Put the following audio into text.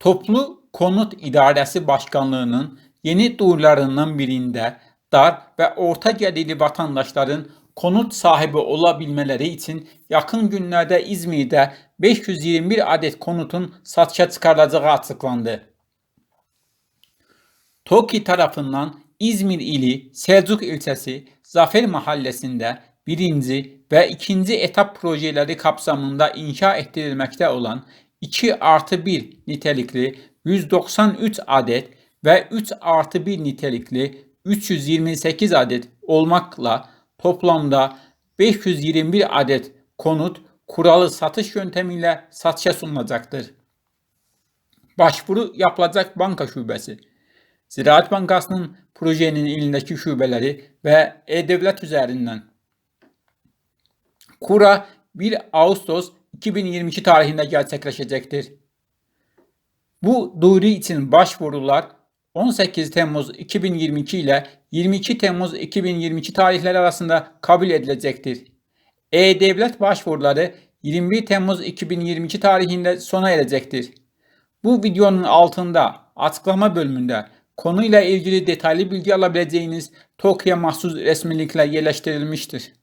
Toplu Konut İdarəsi Başkanlığının yeni duyurularından birində dar və orta gəlirli vətəndaşların konut sahibi olabilmələri için yakın günlərdə İzmir'də 521 adet konutun satışa çıkarılacağı açıklandı. TOKİ tarafından İzmir ili Selçuk ilçesi Zafer Mahallesi'nde birinci ve ikinci etap projeleri kapsamında inşa ettirilmekte olan 2 artı 1 nitelikli 193 adet ve 3 artı 1 nitelikli 328 adet olmakla toplamda 521 adet konut kuralı satış yöntemiyle satışa sunulacaktır. Başvuru yapılacak banka şubesi. Ziraat Bankası'nın projenin ilindeki şubeleri ve E-Devlet üzerinden. Kura 1 Ağustos 2022 tarihinde gerçekleşecektir. Bu duyuru için başvurular 18 Temmuz 2022 ile 22 Temmuz 2022 tarihleri arasında kabul edilecektir. E-Devlet başvuruları 21 Temmuz 2022 tarihinde sona erecektir. Bu videonun altında açıklama bölümünde konuyla ilgili detaylı bilgi alabileceğiniz TOKİ'ye mahsus resmi linkler yerleştirilmiştir.